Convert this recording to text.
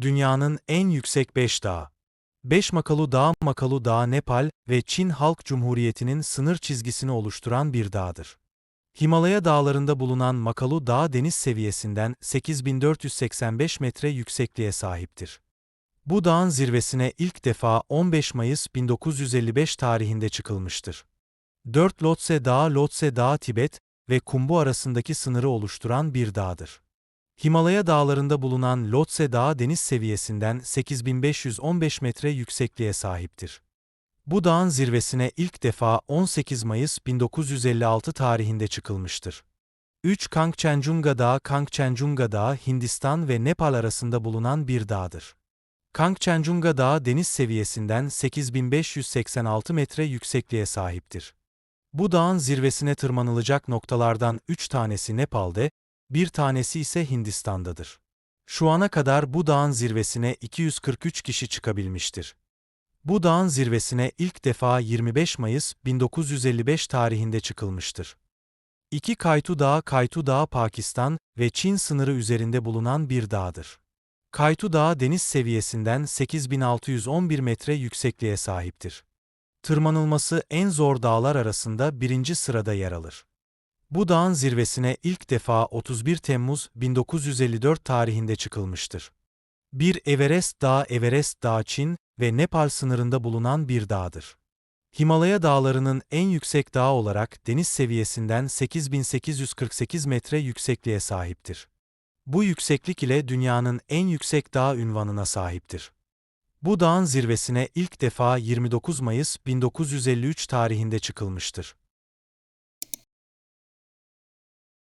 Dünyanın en yüksek 5 dağı. 5 Makalu Dağı Makalu Dağı Nepal ve Çin Halk Cumhuriyeti'nin sınır çizgisini oluşturan bir dağdır. Himalaya dağlarında bulunan Makalu Dağı deniz seviyesinden 8485 metre yüksekliğe sahiptir. Bu dağın zirvesine ilk defa 15 Mayıs 1955 tarihinde çıkılmıştır. 4 Lhotse Dağı Lhotse Dağı Tibet ve Kumbu arasındaki sınırı oluşturan bir dağdır. Himalaya dağlarında bulunan Lhotse Dağı deniz seviyesinden 8515 metre yüksekliğe sahiptir. Bu dağın zirvesine ilk defa 18 Mayıs 1956 tarihinde çıkılmıştır. 3 Kangchenjunga Dağı Kangchenjunga Dağı Hindistan ve Nepal arasında bulunan bir dağdır. Kangchenjunga Dağı deniz seviyesinden 8586 metre yüksekliğe sahiptir. Bu dağın zirvesine tırmanılacak noktalardan 3 tanesi Nepal'de, bir tanesi ise Hindistan'dadır. Şu ana kadar bu dağın zirvesine 243 kişi çıkabilmiştir. Bu dağın zirvesine ilk defa 25 Mayıs 1955 tarihinde çıkılmıştır. İki Kaytu Dağı Kaytu Dağı Pakistan ve Çin sınırı üzerinde bulunan bir dağdır. Kaytu Dağı deniz seviyesinden 8611 metre yüksekliğe sahiptir. Tırmanılması en zor dağlar arasında birinci sırada yer alır. Bu dağın zirvesine ilk defa 31 Temmuz 1954 tarihinde çıkılmıştır. Bir Everest Dağı Everest Dağı Çin ve Nepal sınırında bulunan bir dağdır. Himalaya dağlarının en yüksek dağı olarak deniz seviyesinden 8848 metre yüksekliğe sahiptir. Bu yükseklik ile dünyanın en yüksek dağ ünvanına sahiptir. Bu dağın zirvesine ilk defa 29 Mayıs 1953 tarihinde çıkılmıştır.